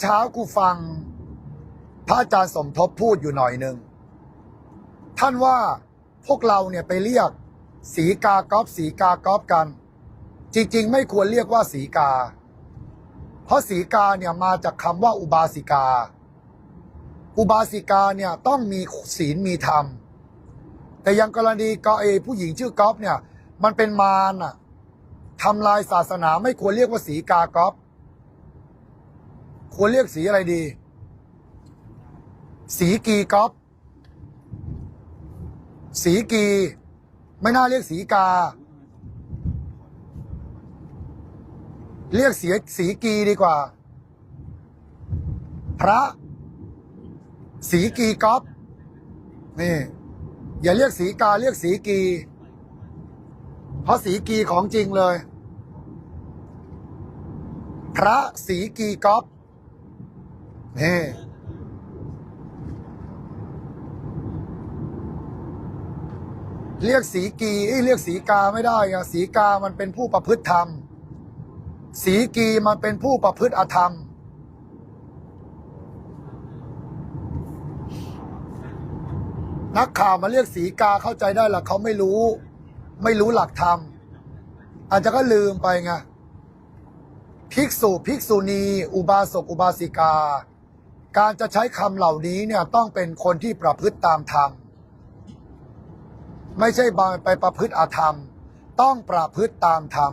เช้ากูฟัง พระอาจารย์สมทบพูดอยู่หน่อยหนึ่งท่านว่าพวกเราเนี่ยไปเรียก สีกากอบสีกากอบกัน จริง ๆ ไม่ควรเรียกว่าสีกา เพราะสีกาเนี่ยมาจากคำว่าอุบาสิกา อุบาสิกาเนี่ยต้องมีศีลมีธรรม แต่อยังกรณีกเอผู้หญิงชื่อกอฟเนี่ย มันเป็นมารน่ะทำลายศาสนาไม่ควรเรียกว่าสีกากอฟ ควรเรียกสีอะไรดี สีกีกอฟสีกี ไม่น่าเรียกสีกา เรียกสีสีกีดีกว่า พระ สีกีกอฟนี่ อย่าเรียกสีกาเรียกสีกี เพราะสีกีของจริงเลย พระสีกีกอฟ นี่เรียกสีกีเอ้ยเรียกสีกาไม่ได้อะสีกามันเป็นผู้ประพฤติธรรม สีกีมันเป็นผู้ประพฤติอธรรม นักข่าวมาเรียกสีกาเข้าใจได้หรอเขาไม่รู้ ไม่รู้หลักธรรม อาจจะก็ลืมไปไงภิกษุภิกษุณี อุบาสกอุบาสิกา การจะใช้คำเหล่านี้เนี่ยต้องเป็นคนที่ประพฤติตามธรรม ไม่ใช่บางไปประพฤติอาธรรม ต้องประพฤติตามธรรม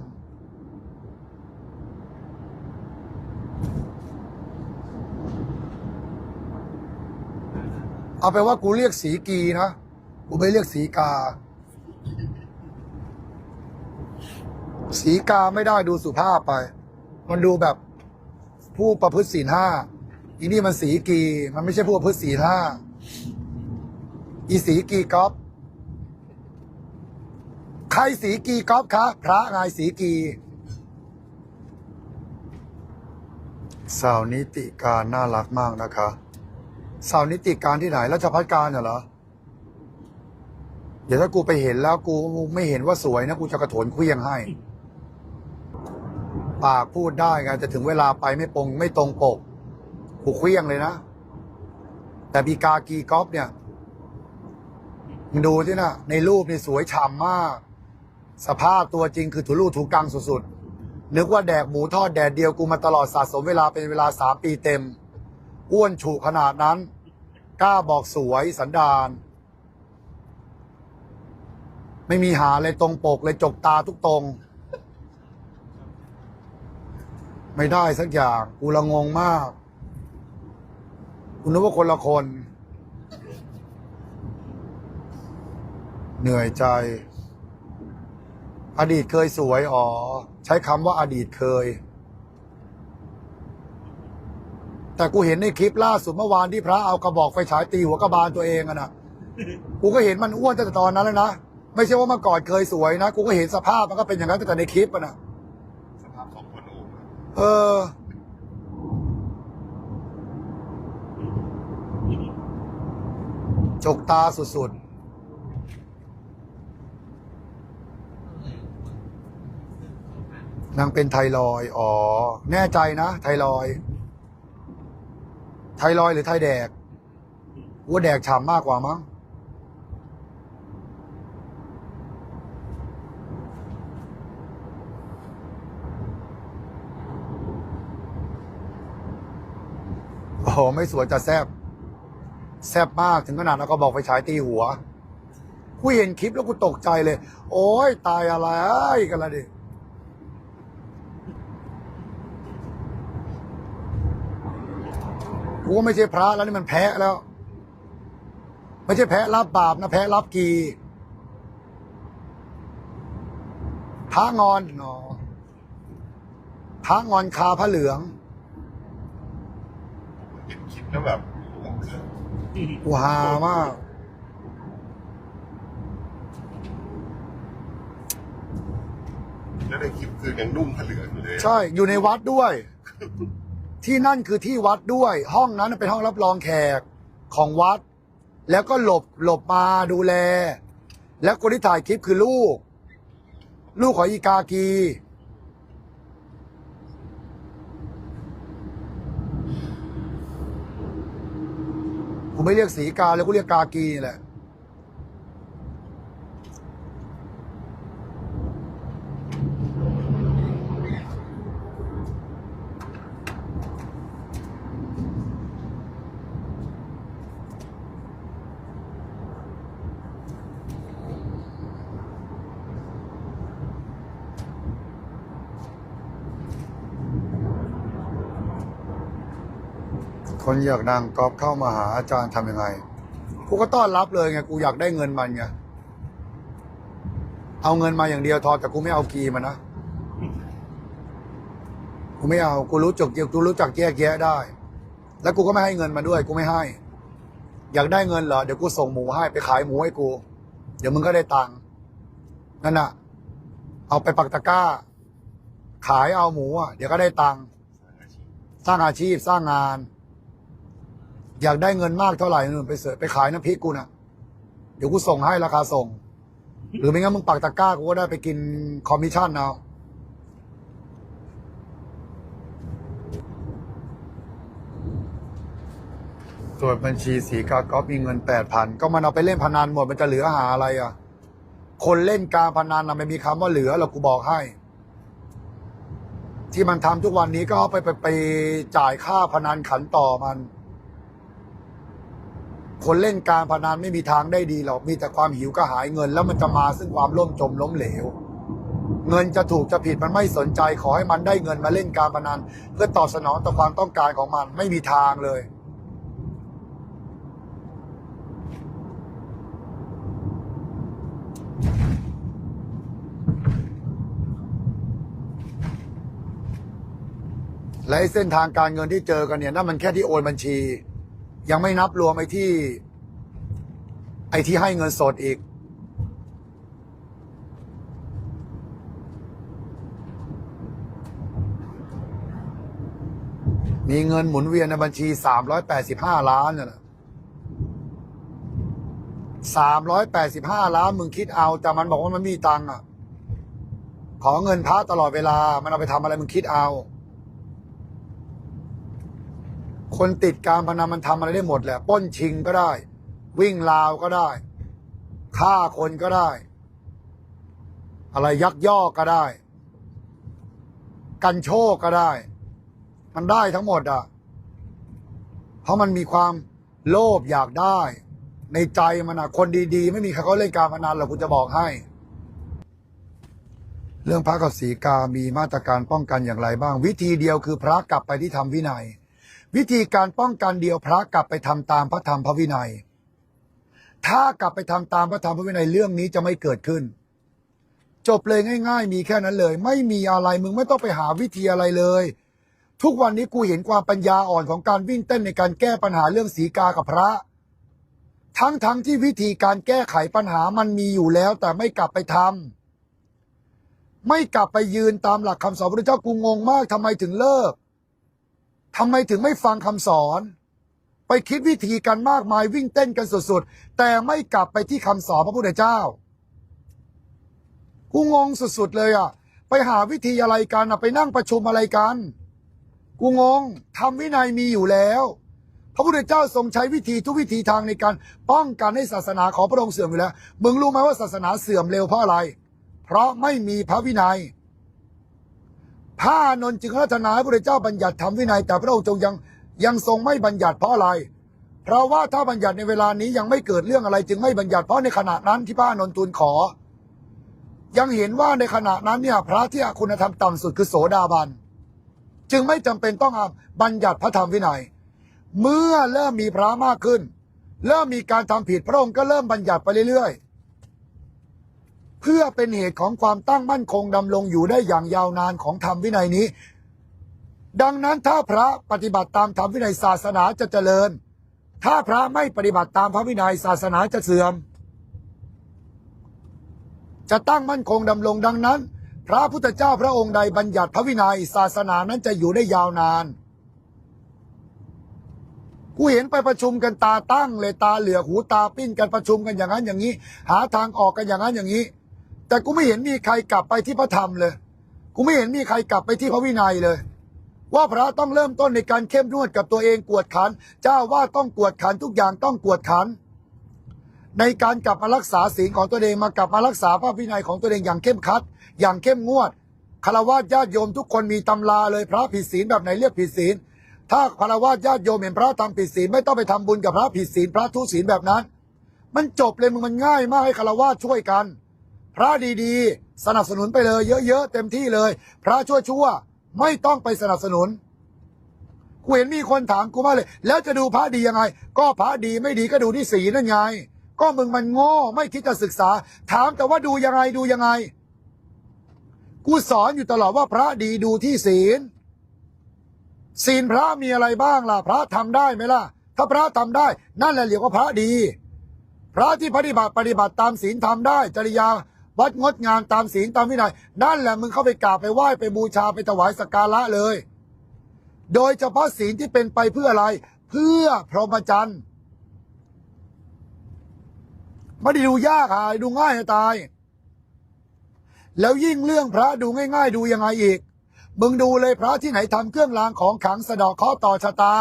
เอาไปนว่ากูเรียกสีกีนะ กูไม่เรียกสีกา สีกาไม่ได้ดูสุภาพไป มันดูแบบผู้ประพฤติศีลห้า อีนี่มันสีกี มันไม่ใช่ผู้ประพฤติศีลห้าอีสีกีกอฟใครสีกีกอฟคะพระนายสีกี สาวนิติการน่ารักมากนะคะสาวนิติการที่ไหนราชพัฒการเหรอ เดี๋ยวถ้ากูไปเห็นแล้วกูไม่เห็นว่าสวยนะ กูจะกระโถนเคลี้ยงให้ ปากพูดได้ไงแต่ถึงเวลาไปไม่ปงไม่ตรงปก กูเคลี้ยงเลยนะ แต่บีกากีกอฟเนี่ยมึงดูที่นะในรูปนี่สวยฉ่ำมาก สภาพตัวจริงคือถูรูถูกังสุดๆ นึกว่าแดกหมูทอดแดดเดียวกูมาตลอดสะสมเวลาเป็นเวลาสามปีเต็ม อ้วนฉุขนาดนั้น กล้าบอกสวยสันดานไม่มีหาเลยตรงปกเลยจกตาทุกตรง ไม่ได้สักอย่างกูละงงมาก กูนึกว่าคนละคน เหนื่อยใจ อดีตเคยสวย อ๋อ ใช้คำว่าอดีตเคย แต่กูเห็นในคลิปล่าสุดเมื่อวานที่พระเอากระบอกไฟฉายตีหัวกระบาลตัวเองอะนะกูก็เห็นมันอ้วนตั้งแต่ตอนนั้นแล้วนะ ไม่ใช่ว่าเมื่อก่อนเคยสวยนะ กูก็เห็นสภาพมันก็เป็นอย่างนั้นตั้งแต่ในคลิปอะนะสภาพของคนโอบอะเออ จกตาสุดๆนางเป็นไทรอย อ๋อ แน่ใจนะ ไทรอย ไทรอยหรือไทแดกว่าแดกฉ่ำมากกว่ามั้งโอ้ไม่สวยจะแซบ แซบมากถึงขนาดเอาก็บอกไปฉายตีหัว กูเห็นคลิปแล้วกูตกใจเลย โอ้ยตายอะไรกันละดิกูก็ไม่ใช่พระแล้วนี่มันแพะแล้ว ไม่ใช่แพะรับบาปนะแพะรับกีพระงอนเนาะพระงอนคาพระเหลืองเห็นคลิปแล้วแบบ โอ้โหกูฮามาก แล้วในคลิปคือยังนุ่งผ้าเหลืองอยู่เลยอะใช่ อยู่ในวัดด้วย ที่นั่นคือที่วัดด้วย ห้องนั้นเป็นห้องรับรองแขกของวัด แล้วก็หลบหลบมาดูแล แล้วคนที่ถ่ายคลิปคือลูก ลูกของอีกากี กูไม่เรียกสีกาเลยกูเรียกกากีนี่แหละ คนอยากดังกอบเข้ามาหาอาจารย์ทำยังไง กูก็ต้อนรับเลยไง กูอยากได้เงินมันไง เอาเงินมาอย่างเดียวทอแต่กูไม่เอากีมันนะ กูไม่เอา กูรู้จักกูรู้จักแยกแยะได้ แล้วกูก็ไม่ให้เงินมาด้วย กูไม่ให้ อยากได้เงินเหรอ เดี๋ยวกูส่งหมูให้ไปขายหมูให้กู เดี๋ยวมึงก็ได้ตังค์ นั่นน่ะ เอาไปปักตะกร้า ขายเอาหมูอะ เดี๋ยวก็ได้ตังค์ สร้างอาชีพสร้างงาน อยากได้เงินมากเท่าไหร่นู่นไปเสิร์ชไปขายน้ำพริกกูนะเดี๋ยวกูส่งให้ราคาส่ง หรือไม่งั้นมึงปักตะกร้ากูก็ได้ไปกินคอมมิชชั่นเอาตรวจบัญชีสีกากอฟมีเงินแปดพันก็มันเอาไปเล่นพนันหมดมันจะเหลือหาอะไรอะ คนเล่นการพนันนะไม่มีคำว่าเหลือหรอกกูบอกให้ ที่มันทำทุกวันนี้ก็ไปไปไปจ่ายค่าพนันขันต่อมัน คนเล่นการพนันไม่มีทางได้ดีหรอกมีแต่ความหิวก็หายเงิน แล้วมันจะมาซึ่งความล่มจมล้มเหลว เงินจะถูกจะผิดมันไม่สนใจขอให้มันได้เงินมาเล่นการพนัน เพื่อตอบสนองต่อความต้องการของมันไม่มีทางเลยและเส้นทางการเงินที่เจอกันเนี่ยนั่นมันแค่ที่โอนบัญชี ยังไม่นับรวมไอ้ที่ ไอ้ที่ให้เงินสดอีก มีเงินหมุนเวียนในบัญชี 385 ล้านเนี่ยนะ385 ล้าน มึงคิดเอา แต่มันบอกว่ามันมีตังค์อะ ขอเงินพระตลอดเวลา มันเอาไปทำอะไรมึงคิดเอา คนติดการพนันมันทำอะไรได้หมดแหละป้นชิงก็ได้ วิ่งราวก็ได้ฆ่าคนก็ได้ อะไรยักยอกก็ได้ กันโชคก็ได้ มันได้ทั้งหมดอะ เพราะมันมีความโลภอยากได้ ในใจมันอะ คนดีๆ ไม่มีใครเขาเล่นการพนันหรอกกูจะบอกให้ เรื่องพระกับสีกามีมาตรการป้องกันอย่างไรบ้าง วิธีเดียวคือพระกลับไปที่ทำวินัย วิธีการป้องกันเดียวพระกลับไปทำตามพระธรรมพระวินัย ถ้ากลับไปทำตามพระธรรมพระวินัยเรื่องนี้จะไม่เกิดขึ้น จบเลยง่าย ๆ มีแค่นั้นเลย ไม่มีอะไรมึงไม่ต้องไปหาวิธีอะไรเลย ทุกวันนี้กูเห็นความปัญญาอ่อนของการวิ่งเต้นในการแก้ปัญหาเรื่องสีกากับพระ ทั้งๆทที่วิธีการแก้ไขปัญหามันมีอยู่แล้ว แต่ไม่กลับไปทำไม่กลับไปยืนตามหลักคำสอนพระเจ้ากูงงมากทำไมถึงเลิก ทำไมถึงไม่ฟังคำสอน ไปคิดวิธีกันมากมายวิ่งเต้นกันสุดๆ แต่ไม่กลับไปที่คำสอนพระพุทธเจ้า กูงงสุดๆเลยอะ ไปหาวิธีอะไรกันอะไปนั่งประชุมอะไรกัน กูงงทำวินัยมีอยู่แล้ว พระพุทธเจ้าทรงใช้วิธีทุกวิธีทางในการป้องกันให้ศาสนาของพระองค์เสื่อมอยู่แล้ว มึงรู้ไหมว่าศาสนาเสื่อมเร็วเพราะอะไร เพราะไม่มีพระวินัย พระนนท์จึงรัตนาให้พระเจ้าบัญญัติทำวินัย แต่พระองค์ทรงยังยังทรงไม่บัญญัติเพราะอะไร เพราะว่าถ้าบัญญัติในเวลานี้ยังไม่เกิดเรื่องอะไร จึงไม่บัญญัติเพราะในขณะนั้นที่พระนนทูลขอ ยังเห็นว่าในขณะนั้นเนี่ยพระที่คุณธรรมต่ำสุดคือโสดาบัน จึงไม่จำเป็นต้องบัญญัติพระธรรมวินัย เมื่อเริ่มมีพระมากขึ้น เริ่มมีการทำผิดพระองค์ก็เริ่มบัญญัติไปเรื่อยๆ เพื่อเป็นเหตุของความตั้งมั่นคงดำรงอยู่ได้อย่างยาวนานของธรรมวินัยนี้ ดังนั้นถ้าพระปฏิบัติตามธรรมวินัยศาสนาจะเจริญ ถ้าพระไม่ปฏิบัติตามพระวินัยศาสนาจะเสื่อม จะตั้งมั่นคงดำรงดังนั้น พระพุทธเจ้าพระองค์ใดบัญญัติพระวินัยศาสนานั้นจะอยู่ได้ยาวนานกูเห็นไปประชุมกันตาตั้งเลยตาเหลือกหูตาปิ้นกันประชุมกันอย่างนั้นอย่างนี้ หาทางออกกันอย่างนั้นอย่างนี้ แต่กูไม่เห็นมีใครกลับไปที่พระธรรมเลย กูไม่เห็นมีใครกลับไปที่พระวินัยเลย ว่าพระต้องเริ่มต้นในการเข้มงวดกับตัวเองกวดขัน เจ้าว่าต้องกวดขันทุกอย่างต้องกวดขัน ในการกลับมารักษาศีลของตัวเองมากลับมารักษาพระพินัยของตัวเองอย่างเข้มขัด อย่างเข้มงวดคารวะญาติโยมทุกคนมีตำราเลยพระผิดศีลแบบไหนเรียกผิดศีล ถ้าคารวะญาติโยมเห็นพระทำผิดศีลไม่ต้องไปทำบุญกับพระผิดศีลพระทุศีลแบบนั้น มันจบเลยมึงมันง่ายมากให้คารวะช่วยกัน พระดีๆ สนับสนุนไปเลย เยอะๆเต็มที่เลย พระชั่วๆไม่ต้องไปสนับสนุนกูเห็นมีคนถามกูมากเลย แล้วจะดูพระดียังไง ก็พระดีไม่ดีก็ดูที่สีนั่นไง ก็มึงมันโง่ไม่คิดจะศึกษา ถามแต่ว่าดูยังไงดูยังไง กูสอนอยู่ตลอดว่าพระดีดูที่ศีล ศีลพระมีอะไรบ้างล่ะ พระทำได้ไหมล่ะ ถ้าพระทำได้ นั่นแหละเรียกว่าพระดี พระที่ปฏิบัติปฏิบัติตามศีลทำได้ จริยา วัดงดงานตามศีลตามวินัยนั่นแหละมึงเข้าไปกราบไปไหว้ไปบูชาไปถวายสักการะเลย โดยเฉพาะศีลที่เป็นไปเพื่ออะไร เพื่อพรหมจรรย์ไม่ได้ดูยากหายดูง่ายจะตาย แล้วยิ่งเรื่องพระดูง่าย ๆ ดูยังไงอีก มึงดูเลยพระที่ไหนทำเครื่องรางของขังสะดอกเคราะห์ต่อชะตา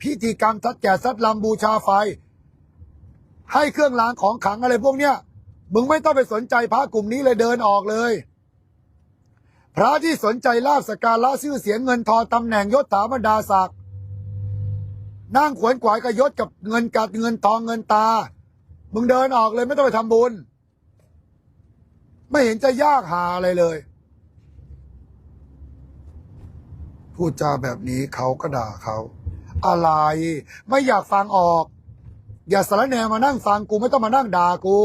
พิธีกรรมทัดแก่ซัดลำบูชาไฟ ให้เครื่องรางของขังอะไรพวกเนี้ย มึงไม่ต้องไปสนใจพระกลุ่มนี้เลยเดินออกเลย พระที่สนใจลาบสการะชื่อเสียงเงินทองตำแหน่งยศถาบรรดาศักดิ์นั่งขวนขวายกับยศกับเงินกัดเงินทองเงินตา มึงเดินออกเลยไม่ต้องไปทำบุญ ไม่เห็นจะยากหาอะไรเลย พูดจาแบบนี้เขาก็ด่าเขาอะไร ไม่อยากฟังออก อย่าสารแนมานั่งฟังกูไม่ต้องมานั่งด่ากู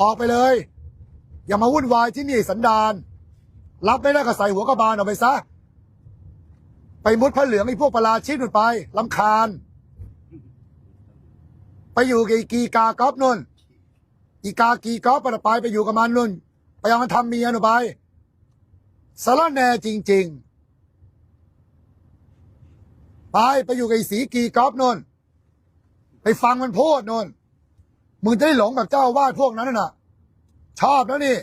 ออกไปเลย อย่ามาวุ่นวายที่นี่สันดานรับไม่ได้ก็ใส่หัวกระบาลออกไปซะ ไปมุดพระเหลืองไอ้พวกประหลาชิดมันไปลำคาญ ไปอยู่กับอีกีกากอบนุ่น อีกากีกอบไปไปไปอยู่กับมันนุ่น ไปเอามันทำเมียหนูไปสารแน่จริง ๆ ไปไปอยู่กับไอ้สีกีกอบนุ่น ไปฟังมันพูดนุ่น มึงจะได้หลงแบบเจ้าวาดพวกนั้นน่ะ ชอบแล้วนี่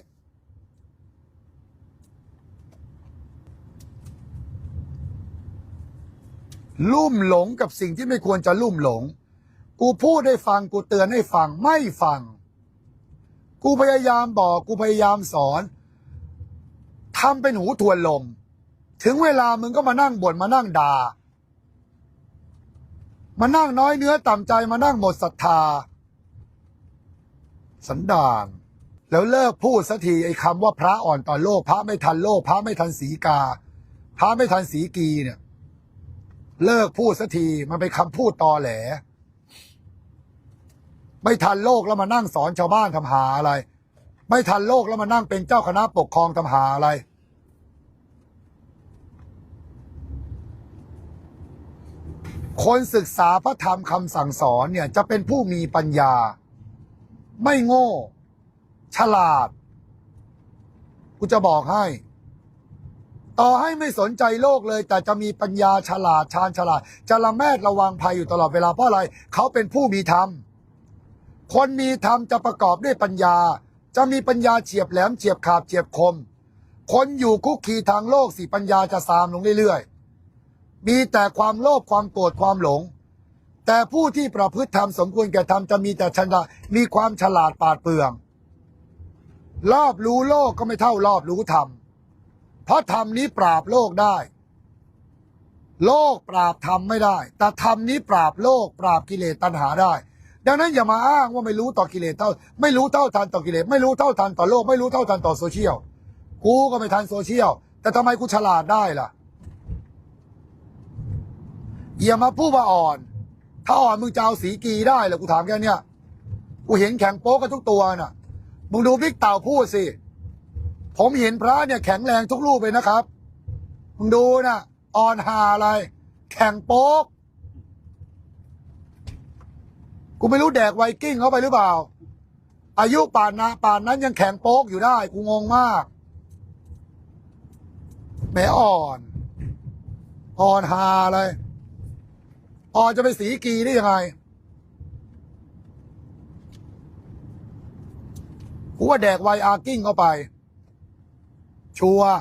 ลุ่มหลงกับสิ่งที่ไม่ควรจะลุ่มหลง กูพูดให้ฟัง กูเตือนให้ฟัง ไม่ฟัง กูพยายามบอก กูพยายามสอนทำเป็นหูทวนลม ถึงเวลามึงก็มานั่งบ่นมานั่งด่ามานั่งน้อยเนื้อต่ำใจมานั่งหมดศรัทธา สันดานแล้วเลิกพูดสักทีไอ้คำว่าพระอ่อนต่อโลก พระไม่ทันโลก พระไม่ทันสีกา พระไม่ทันสีกีเนี่ย เลิกพูดสักทีมันเป็นคำพูดตอแหล ไม่ทันโลกแล้วมานั่งสอนชาวบ้านทำหาอะไร ไม่ทันโลกแล้วมานั่งเป็นเจ้าคณะปกครองทำหาอะไร คนศึกษาพระธรรมคำสั่งสอนเนี่ย จะเป็นผู้มีปัญญา ไม่โง่ ฉลาด กูจะบอกให้ ต่อให้ไม่สนใจโลกเลย แต่จะมีปัญญาฉลาดชาญฉลาด จะละแมดระวังภัยอยู่ตลอดเวลาเพราะอะไร เขาเป็นผู้มีธรรม คนมีธรรมจะประกอบด้วยปัญญา จะมีปัญญาเฉียบแหลมเฉียบขาดเฉียบคม คนอยู่คุกคีทางโลกสิปัญญาจะซามลงเรื่อยๆมีแต่ความโลภความโกรธความหลง แต่ผู้ที่ประพฤติธรรมสมควรแก่ธรรมจะมีแต่ชนะมีความฉลาดปาดเปรื่อง รอบรู้โลกก็ไม่เท่ารอบรู้ธรรม เพราะธรรมนี้ปราบโลกได้ โลกปราบธรรมไม่ได้ แต่ธรรมนี้ปราบโลกปราบกิเลสตัณหาได้ ดังนั้นอย่ามาอ้างว่าไม่รู้ต่อกิเลสเท่า ไม่รู้เท่าทันต่อกิเลสไม่รู้เท่าทันต่อโลก ไม่รู้เท่าทันต่อโซเชียลกูก็ไม่ทันโซเชียลแต่ทำไมกูฉลาดได้ล่ะอย่ามาพูดว่าอ่อน ถ้าอ่อนมึงจะเอาสีกีได้เหรอกูถามแค่เนี้ยกูเห็นแข็งโป๊กกันทุกตัวน่ะ มึงดูบิ๊กเต่าพูดสิ ผมเห็นพระเนี่ยแข็งแรงทุกรูปเลยนะครับ มึงดูนะอ่อนหาอะไร แข็งโป๊ก กูไม่รู้แดกไวกิ้งเข้าไปหรือเปล่า อายุป่านนะป่านนั้นยังแข็งโป๊กอยู่ได้ กูงงมากแหมอ่อน อ่อนหาอะไร ออจะไปสีกีได้ยังไงกูว่าแดกไวอาร์กิ้งเข้าไป ชัวร์